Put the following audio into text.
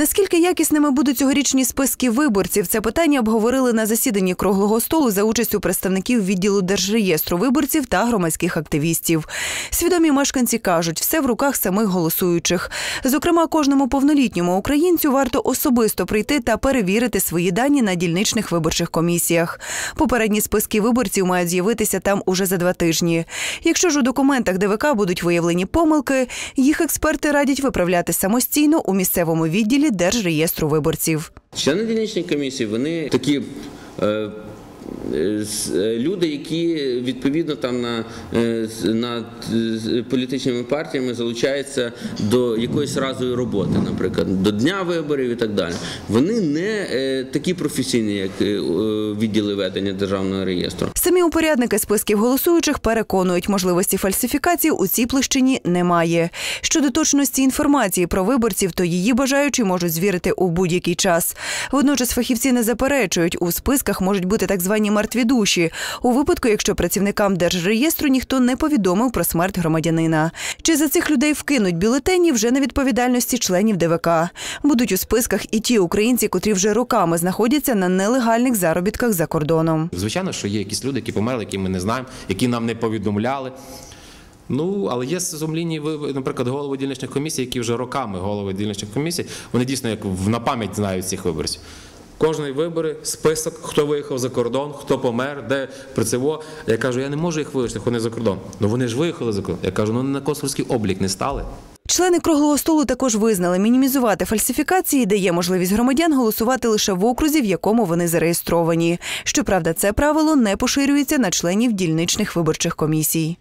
Наскільки якісними будуть цьогорічні списки виборців? Це питання обговорили на засіданні круглого столу за участю представників відділу держреєстру виборців та громадських активістів. Свідомі мешканці кажуть, все в руках самих голосуючих. Зокрема, кожному повнолітньому українцю варто особисто прийти та перевірити свої дані на дільничних виборчих комісіях. Попередні списки виборців мають з'явитися там уже за два тижні. Якщо ж у документах ДВК будуть виявлені помилки, їх експерти радять виправляти самостійно у місцевому відділі Держреєстру виборців. Члени дільничної комісії вони такі. Е, е, Люди, які відповідно там на, е, е, політичними партіями залучаються до якоїсь разової роботи, наприклад, до дня виборів і так далі. Вони не такі професійні, як відділи ведення державного реєстру. Самі упорядники списків голосуючих переконують, можливості фальсифікацій у цій площині немає. Щодо точності інформації про виборців, то її бажаючі можуть звірити у будь-який час. Водночас фахівці не заперечують, у списках можуть бути так звані мертві душі, у випадку, якщо працівникам держреєстру ніхто не повідомив про смерть громадянина. Чи за цих людей вкинуть бюлетені вже на відповідальності членів ДВК. Будуть у списках і ті українці, котрі вже роками знаходяться на нелегальних заробітках за кордоном. Звичайно, що є якісь люди, які померли, які ми не знаємо, які нам не повідомляли. Ну, але є сумлінні, наприклад, голови дільничних комісій, які вже роками голови дільничних комісій, вони дійсно як на пам'ять знають цих виборців. Кожної вибори, список, хто виїхав за кордон, хто помер, де працево. Я кажу, я не можу їх вивезти, вони за кордон. Ну вони ж виїхали за кордон. Я кажу, ну на консульський облік не стали. Члени круглого столу також визнали, мінімізувати фальсифікації дає можливість громадян голосувати лише в окрузі, в якому вони зареєстровані. Щоправда, це правило не поширюється на членів дільничних виборчих комісій.